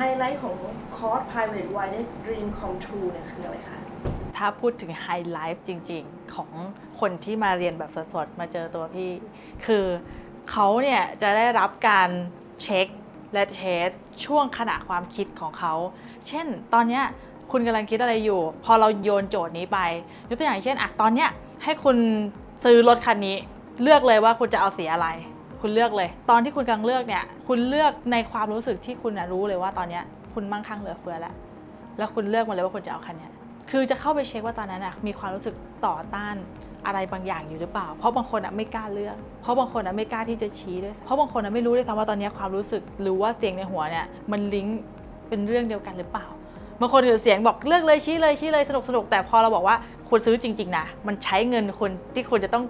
ไฮไลท์ของคอร์ส private wildest dream come true เนี่ยคืออะไรคะถ้าพูดถึงไฮไลท์จริงๆ ของคนที่มาเรียนแบบสดๆ มาเจอตัวพี่ คือเขาเนี่ยจะได้รับการเช็คและเทสช่วงขณะความคิดของเขา เช่นตอนเนี้ยคุณกำลังคิดอะไรอยู่ พอเราโยนโจทย์นี้ไป ยกตัวอย่างเช่นอะตอนเนี้ยให้คุณซื้อรถคันนี้ เลือกเลยว่าคุณจะเอาสีอะไร คุณเลือกเลย ตอนที่คุณกำลังเลือกเนี่ย คุณเลือกในความรู้สึกที่คุณนะรู้เลยว่าตอนเนี้ยคุณมั่งคั่งเหลือเฟือแล้ว แล้วคุณเลือกมาเลยว่าคุณจะเอาคันเนี้ยคือจะเข้าไปเช็คว่าตอนนั้นอะมีความรู้สึกต่อต้านอะไรบางอย่างอยู่หรือเปล่า เพราะบางคนอะไม่กล้าเลือก เพราะบางคนอะไม่กล้าที่จะชี้ด้วย เพราะบางคนอะไม่รู้ด้วยซ้ำว่าตอนนี้ความรู้สึกหรือว่าเสียงในหัวเนี่ยมันลิงก์เป็นเรื่องเดียวกันหรือเปล่า บางคนเสียงบอกเลือกเลยชี้เลยชี้เลยสนุกสนุกแต่พอเราบอกว่าคุณซื้อจริง ๆนะมันใช้เงินคุณที่คุณจะต้อง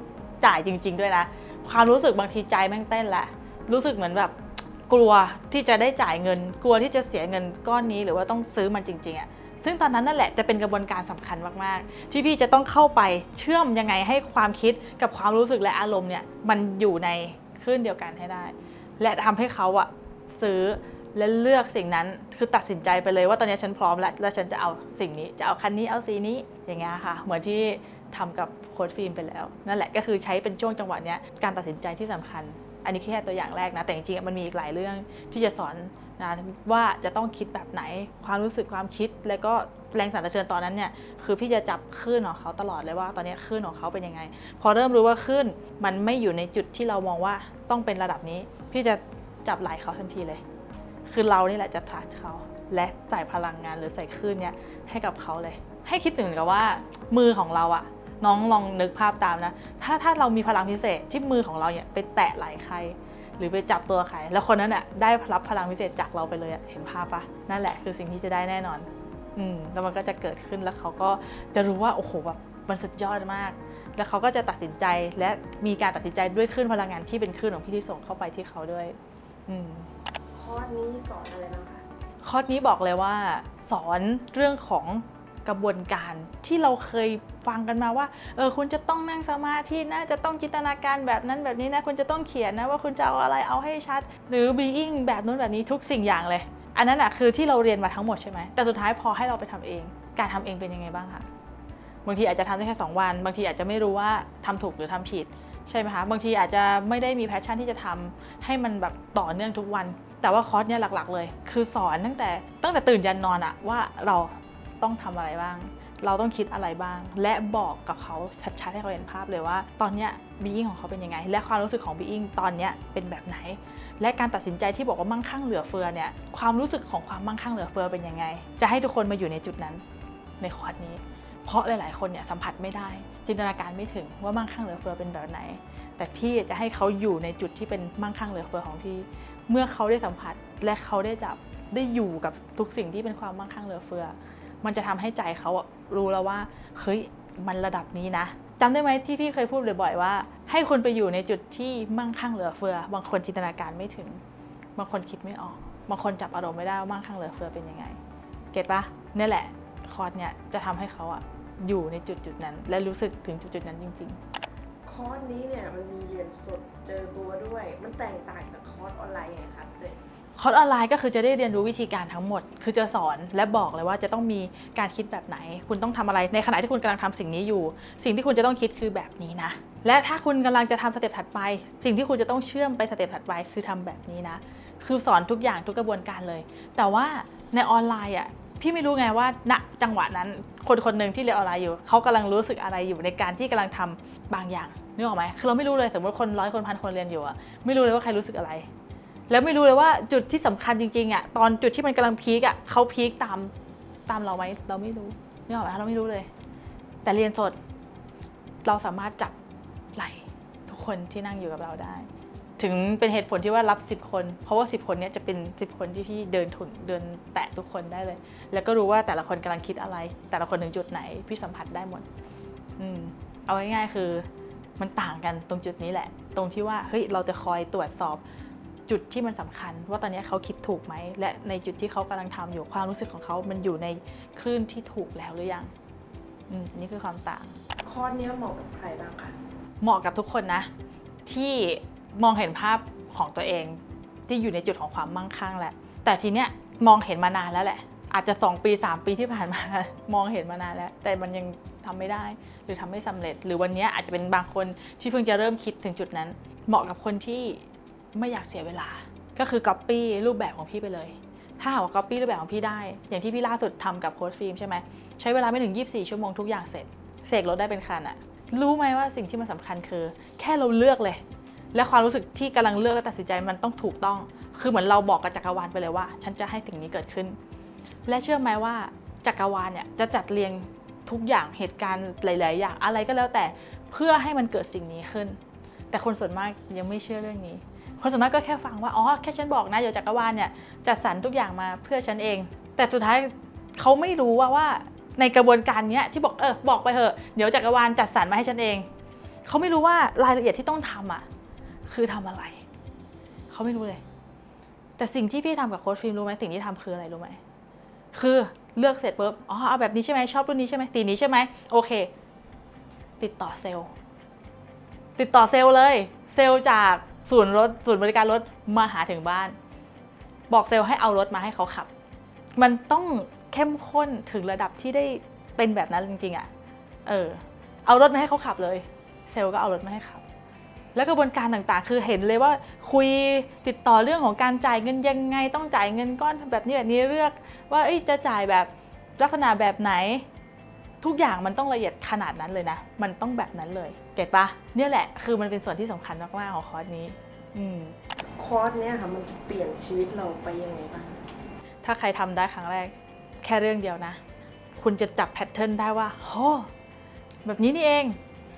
จ่ายจริง ๆ ด้วยนะ ความรู้สึกบางทีใจแม่งเต้นแหละ รู้สึกเหมือนแบบกลัวที่จะได้จ่ายเงิน กลัวที่จะเสียเงินก้อนนี้หรือว่าต้องซื้อมันจริงๆอะ่ะซึ่งตอนนั้นนั่นแหละจะเป็นกระบวนการสำคัญมากๆ ที่พี่จะต้องเข้าไปเชื่อมยังไงให้ความคิดกับความรู้สึกและอารมณ์เนี่ยมันอยู่ในคลื่นเดียวกันให้ได้ และทำให้เขาอะซื้อและเลือกสิ่งนั้นคือตัดสินใจไปเลยว่าตอนนี้ฉันพร้อมแล้ว แล้วฉันจะเอาสิ่งนี้จะเอาคันนี้เอาสีนี้อย่างเงี้ยค่ะ เหมือนที่ ทำกับโค้ดฟิล์มไปแล้ว นั่นแหละก็คือใช้เป็นช่วงจังหวะเนี้ยการตัดสินใจที่สำคัญ อันนี้แค่ตัวอย่างแรกนะ แต่จริงๆมันมีอีกหลายเรื่องที่จะสอนนะว่าจะต้องคิดแบบไหนความรู้สึกความคิด แล้วก็แรงสั่นสะเทือนตอนนั้นเนี่ยคือพี่จะจับคลื่นของเขาตลอดเลยว่า ตอนนี้คลื่นของเขาเป็นยังไง พอเริ่มรู้ว่าคลื่นมันไม่อยู่ในจุดที่เรามองว่าต้องเป็นระดับนี้ พี่จะจับไหลเขาทันทีเลย คือเรานี่แหละจะทัชเขาและใส่พลังงานหรือใส่คลื่นเนี่ยให้กับเขาเลย ให้คิดถึงกับว่ามือของเราอะ น้องลองนึกภาพตามนะ ถ้าถ้าเรามีพลังพิเศษที่มือของเราเนี่ยไปแตะไหล่ใคร หรือไปจับตัวใคร แล้วคนนั้นน่ะได้รับพลังพิเศษจากเราไปเลยอะเห็นภาพปะนั่นแหละคือสิ่งที่จะได้แน่นอน อืมแล้วมันก็จะเกิดขึ้นแล้วเขาก็จะรู้ว่าโอ้โหแบบมันสุดยอดมาก แล้วเขาก็จะตัดสินใจและมีการตัดสินใจด้วยคลื่นพลังงานที่เป็นคลื่นของพี่ที่ส่งเข้าไปที่เขาด้วย อืมคอร์สนี้สอนอะไรบ้างคะคอร์สนี้บอกเลยว่า สอนเรื่องของ กระบวนการที่เราเคยฟังกันมาว่าเออคุณจะต้องนั่งสมาธินะจะต้องจินตนาการแบบนั้นแบบนี้นะคุณจะต้องเขียนนะว่าคุณจะเอาอะไรเอาให้ชัด หรือ being แบบนู้นแบบนี้ทุกสิ่งอย่างเลย อันนั้นอะคือที่เราเรียนมาทั้งหมดใช่ไหมแต่สุดท้ายพอให้เราไปทำเอง การทำเองเป็นยังไงบ้างคะบางทีอาจจะทำได้แค่สองวัน บางทีอาจจะไม่รู้ว่าทำถูกหรือทำผิดใช่ไหมคะบางทีอาจจะไม่ได้มีแพชชั่นที่จะทำให้มันแบบต่อเนื่องทุกวัน แต่ว่าคอร์สเนี่ยหลักๆ เลย คือสอนตั้งแต่ตั้งแต่ตื่นยันนอนอะว่าเรา ต้องทำอะไรบ้าง เราต้องคิดอะไรบ้าง และบอกกับเขาชัดๆให้เขาเห็นภาพเลยว่า ตอนเนี้ยบีอิงของเขาเป็นยังไง และความรู้สึกของบีอิงตอนเนี้ยเป็นแบบไหน และการตัดสินใจที่บอกว่ามั่งคั่งเหลือเฟือเนี่ยความรู้สึกของความมั่งคั่งเหลือเฟือเป็นยังไง จะให้ทุกคนมาอยู่ในจุดนั้นในคอร์สนี้ เพราะหลาย ๆ คนเนี่ยสัมผัสไม่ได้ จินตนาการไม่ถึงว่ามั่งคั่งเหลือเฟือเป็นแบบไหน แต่พี่จะให้เขาอยู่ในจุดที่เป็นมั่งคั่งเหลือเฟือของพี่ เมื่อเขาได้สัมผัสและเขาได้จับได้อยู่กับทุกสิ่งที่เป็นความมั่งคั่งเหลือเฟือ มันจะทำให้ใจเขาอะรู้แล้วว่าเฮ้ยมันระดับนี้นะจำได้ไหมที่พี่เคยพูดบ่อยๆว่า ให้คุณไปอยู่ในจุดที่มั่งคั่งเหลือเฟือ บางคนจินตนาการไม่ถึง บางคนคิดไม่ออก บางคนจับอารมณ์ไม่ได้ว่ามั่งคั่งเหลือเฟือเป็นยังไง เก็ตปะนี่แหละคอร์สเนี่ยจะทำให้เขาอะอยู่ในจุดจุดนั้น และรู้สึกถึงจุดจุดนั้นจริง ๆ คอร์สนี้เนี่ยมันมีเรียนสดเจอตัวด้วย มันแตกต่างจากคอร์สออนไลน์ยังไงคะเด็ก คอร์สออนไลน์ก็คือจะได้เรียนรู้วิธีการทั้งหมด คือจะสอนและบอกเลยว่าจะต้องมีการคิดแบบไหน คุณต้องทำอะไรในขณะที่คุณกำลังทำสิ่งนี้อยู่ สิ่งที่คุณจะต้องคิดคือแบบนี้นะ และถ้าคุณกำลังจะทำสเต็ปถัดไป สิ่งที่คุณจะต้องเชื่อมไปสเต็ปถัดไปคือทำแบบนี้นะ คือสอนทุกอย่างทุกกระบวนการเลย แต่ว่าในออนไลน์อะพี่ไม่รู้ไงว่าณจังหวะนั้นคนคนหนึ่งที่เรียนออนไลน์อยู่เขากำลังรู้สึกอะไรอยู่ในการที่กำลังทำบางอย่างนึกออกไหมคือเราไม่รู้เลยสมมติคนร้อยคนพันคนเรียนอยู่อะไม่รู้เลยว่าใครรู้สึกอะไร แล้วไม่รู้เลยว่าจุดที่สำคัญจริงๆอะตอนจุดที่มันกำลังพีกอะเขาพีกตามตามเราไหมเราไม่รู้นี่ออกไหมเราไม่รู้เลย แต่เรียนสด เราสามารถจับไหลทุกคนที่นั่งอยู่กับเราได้ ถึงเป็นเหตุผลที่ว่ารับ 10 คน เพราะว่า 10 คนเนี้ยจะเป็น 10 คนที่พี่เดินถุนเดินแตะทุกคนได้เลย แล้วก็รู้ว่าแต่ละคนกำลังคิดอะไร แต่ละคนถึงจุดไหนพี่สัมผัสได้หมดอืมเอาง่ายๆคือมันต่างกันตรงจุดนี้แหละ ตรงที่ว่าเฮ้ยเราจะคอยตรวจสอบ จุดที่มันสำคัญ ว่าตอนนี้เขาคิดถูกไหม และในจุดที่เขากำลังทำอยู่ความรู้สึกของเขา มันอยู่ในคลื่นที่ถูกแล้วหรือยังอืมอันนี่คือความต่าง คอร์สนี้เหมาะกับใครบ้างคะเหมาะกับทุกคนนะ ที่มองเห็นภาพของตัวเองที่อยู่ในจุดของความมั่งคั่งแหละ แต่ทีเนี้ยมองเห็นมานานแล้วแหละ อาจจะ 2 ปี 3 ปีที่ผ่านมา มองเห็นมานานแล้ว แต่มันยังทำไม่ได้หรือทำไม่สำเร็จ หรือวันนี้อาจจะเป็นบางคนที่เพิ่งจะเริ่มคิดถึงจุดนั้น เหมาะกับคนที่ ไม่อยากเสียเวลา ก็คือ Copy รูปแบบของพี่ไปเลย ถ้าหากว่า Copy รูปแบบของพี่ได้ อย่างที่พี่ล่าสุดทำกับโค้ชฟิล์มใช่ไหมใช้เวลาไม่ถึง 24 ชั่วโมงทุกอย่างเสร็จเสกรถได้เป็นคันอะรู้ไหมว่าสิ่งที่มันสำคัญคือ แค่เราเลือกเลย และความรู้สึกที่กำลังเลือกและตัดสินใจมันต้องถูกต้อง คือเหมือนเราบอกกับจักรวาลไปเลยว่า ฉันจะให้สิ่งนี้เกิดขึ้น และเชื่อไหมว่าจักรวาลเนี่ยจะจัดเรียงทุกอย่างเหตุการณ์หลาย ๆ อย่างอะไรก็แล้วแต่เพื่อให้มันเกิดสิ่งนี้ขึ้น แต่คนส่วนมากยังไม่เชื่อเรื่องนี้ คนส่วนมากก็แค่ฟังว่าอ๋อแค่ฉันบอกนะเดี๋ยวจักรวาลเนี่ยจัดสรรทุกอย่างมาเพื่อฉันเอง แต่สุดท้ายเขาไม่รู้ว่าว่าในกระบวนการเนี้ยที่บอกเออบอกไปเถอะเดี๋ยวจักรวาลจัดสรรมาให้ฉันเองเขาไม่รู้ว่ารายละเอียดที่ต้องทำอะคือทำอะไรเขาไม่รู้เลย แต่สิ่งที่พี่ทำกับโค้ชฟิล์มรู้ไหมสิ่งที่ทำคืออะไรรู้ไหมคือเลือกเสร็จปุ๊บอ๋อเอาแบบนี้ใช่ไหมชอบรุ่นนี้ใช่ไหมสีนี้ใช่ไหมโอเค ติดต่อเซลล์ติดต่อเซลล์เลย เซลล์จาก ศูนย์รถศูนย์บริการรถมาหาถึงบ้าน บอกเซลล์ให้เอารถมาให้เขาขับ มันต้องเข้มข้นถึงระดับที่ได้เป็นแบบนั้นจริงๆอะ่ะเออเอารถมาให้เขาขับเลย เซลล์ก็เอารถมาให้ขับ แล้วกระบวนการต่างๆ คือเห็นเลยว่าคุยติดต่อเรื่องของการจ่ายเงินยังไง ต้องจ่ายเงินก้อนแบบนี้แบบนี้เลือก ว่าจะจ่ายแบบลักษณะแบบไหน ทุกอย่างมันต้องละเอียดขนาดนั้นเลยนะ มันต้องแบบนั้นเลย เก็ตปะเนี่ยแหละ คือมันเป็นส่วนที่สำคัญมากๆของคอร์สนี้ อืมคอร์สเนี้ยค่ะมันจะเปลี่ยนชีวิตเราไปยังไงบ้าง ถ้าใครทำได้ครั้งแรก แค่เรื่องเดียวนะ คุณจะจับแพทเทิร์นได้ว่าโหแบบนี้นี่เอง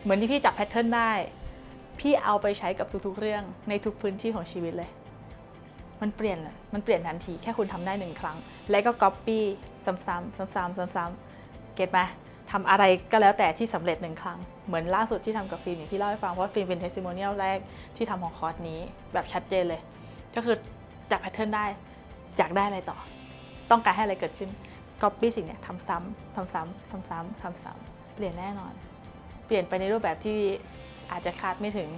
เหมือนที่พี่จับแพทเทิร์นได้ พี่เอาไปใช้กับทุกๆเรื่องในทุกพื้นที่ของชีวิตเลย มันเปลี่ยนอะมันเปลี่ยนทันที แค่คุณทำได้หนึ่งครั้ง แล้วก็ก๊อปปี้ซ้ำๆซ้ำๆซ้ำๆเก็ตไหม ทำอะไรก็แล้วแต่ที่สำเร็จหนึ่งครั้ง เหมือนล่าสุดที่ทำกับฟิล์มอย่างที่เล่าให้ฟัง เพราะฟิล์มเป็นเทสติโมเนียลแรกที่ทำของคอร์สนี้แบบชัดเจนเลย ก็คือจับแพทเทิร์นได้อยากได้อะไรต่อ ต้องการให้อะไรเกิดขึ้น copy สิ่งเนี้ยทำซ้ำทำซ้ำทำซ้ำทำซ้ำเปลี่ยนแน่นอน เปลี่ยนไปในรูปแบบที่อาจจะคาดไม่ถึง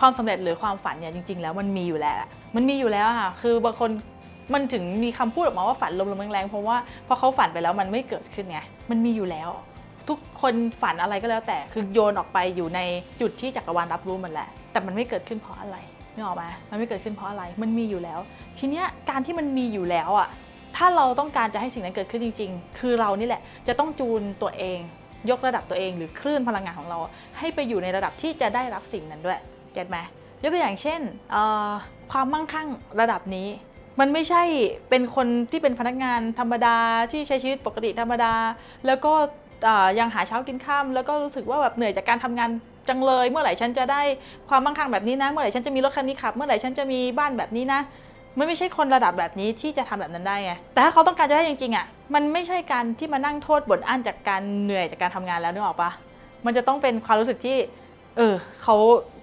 ความสำเร็จหรือความฝันเนี่ยจริง ๆ แล้วมันมีอยู่แล้ว มันมีอยู่แล้วค่ะคือบางคน มันถึงมีคำพูดออกมาว่าฝันลมๆแรงๆเพราะว่าพอเขาฝันไปแล้วมันไม่เกิดขึ้นไงมันมีอยู่แล้ว ทุกคนฝันอะไรก็แล้วแต่คือโยนออกไปอยู่ในจุดที่จักรวาลรับรู้หมันแหละ แต่มันไม่เกิดขึ้นเพราะอะไรนึกออกไหมมันไม่เกิดขึ้นเพราะอะไร มันมีอยู่แล้ว ทีเนี้ยการที่มันมีอยู่แล้วอะถ้าเราต้องการจะให้สิ่งนั้นเกิดขึ้นจริง ๆ คือเรานี่แหละ จะต้องจูนตัวเอง ยกระดับตัวเอง หรือคลื่นพลังงานของเรา ให้ไปอยู่ในระดับที่จะได้รับสิ่งนั้นด้วยเก็ตไหมยกตัวอย่างเช่นความมั่งคั่งระดับนี้ มันไม่ใช่เป็นคนที่เป็นพนักงานธรรมดาที่ใช้ชีวิตปกติธรรมดา แล้วก็ยังหาเช้ากินข้ามแล้วก็รู้สึกว่าแบบเหนื่อยจากการทำงานจังเลยเมื่อไหร่ฉันจะได้ความมั่งคั่งแบบนี้นะ เมื่อไหร่ฉันจะมีรถคันนี้ขับ เมื่อไหร่ฉันจะมีบ้านแบบนี้นะมันไม่ใช่คนระดับแบบนี้ที่จะทำแบบนั้นได้ไงแต่ถ้าเขาต้องการจะได้จริงๆอะมันไม่ใช่การที่มานั่งโทษบ่นอั้นจากการเหนื่อยจากการทำงานแล้วนึกออกปะมันจะต้องเป็นความรู้สึกที่ เออเขา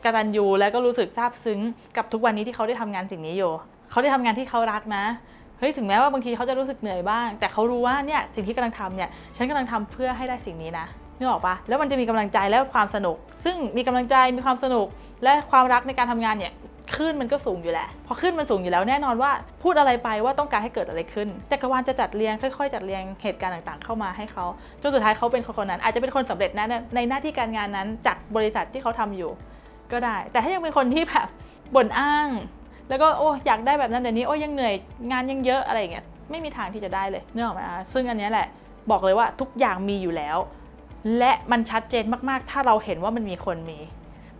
กตัญญูแล้วก็รู้สึกซาบซึ้งกับทุกวันนี้ที่เขาได้ทำงานสิ่งนี้อยู่เขาได้ทำงานที่เขารักนะเฮ้ยถึงแม้ว่าบางทีเขาจะรู้สึกเหนื่อยบ้าง แต่เขารู้ว่าเนี่ยสิ่งที่กำลังทำเนี่ยฉันกำลังทำเพื่อให้ได้สิ่งนี้นะนึกออกปะแล้วมันจะมีกำลังใจและความสนุก ซึ่งมีกำลังใจมีความสนุกและความรักในการทำงานเนี่ย คลื่นมันก็สูงอยู่แหละ พอคลื่นมันสูงอยู่แล้วแน่นอนว่าพูดอะไรไปว่าต้องการให้เกิดอะไรขึ้นจักรวาลจะจัดเรียงค่อยๆ จัดเรียงเหตุการณ์ต่างๆ เข้ามาให้เขาจนสุดท้ายเขาเป็นคนคนนั้น อาจจะเป็นคนสำเร็จนะในหน้าที่การงานนั้นจากบริษัทที่เขาทำอยู่ ก็ได้ แต่ถ้ายังเป็นคนที่แบบบ่นอ้าง แล้วก็โอ้อยากได้แบบนั้นเดี๋ยวนี้โอ้ยังเหนื่อยงานยังเยอะอะไรอย่างเงี้ยไม่มีทางที่จะได้เลยเนื่อออกมคะซึ่งอันนี้แหละบอกเลยว่าทุกอย่างมีอยู่แล้ว และมันชัดเจนมากๆ ถ้าเราเห็นว่ามันมีคนมี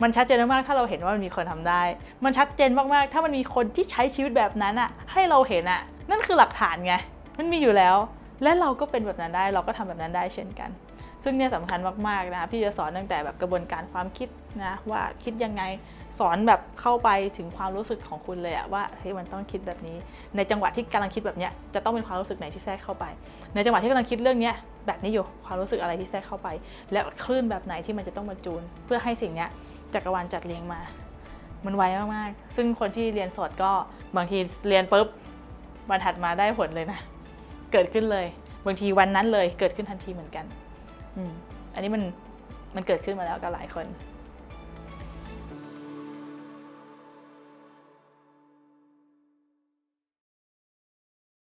มันชัดเจนมากถ้าเราเห็นว่ามันมีคนทำได้ มันชัดเจนมากๆ ถ้ามันมีคนที่ใช้ชีวิตแบบนั้นอะให้เราเห็นอะนั่นคือหลักฐานไง มันมีอยู่แล้ว และเราก็เป็นแบบนั้นได้ เราก็ทำแบบนั้นได้เช่นกัน ซึ่งเนี่ยสำคัญมากๆนะพี่จะสอนตั้งแต่แบบกระบวนการความคิดนะว่าคิดยังไงสอนแบบเข้าไปถึงความรู้สึกของคุณเลยอะว่าเฮ้ยมันต้องคิดแบบนี้ ในจังหวะที่กำลังคิดแบบเนี้ยจะต้องเป็นความรู้สึกไหนที่แทรกเข้าไป ในจังหวะที่กำลังคิดเรื่องเนี้ยแบบนี้อยู่ความรู้สึกอะไรที่แทรกเข้าไป และคลื่นแบบไหนที่มันจะต้องมาจูน เพื่อให้สิ่งเนี้ย จักรวาลจัดเรียงมา มันไวมากๆ ซึ่งคนที่เรียนสดก็บางทีเรียนปุ๊บวันถัดมาได้ผลเลยนะ เกิดขึ้นเลย บางทีวันนั้นเลยเกิดขึ้นทันทีเหมือนกัน อืมอันนี้มันมันเกิดขึ้นมาแล้วกับหลายคน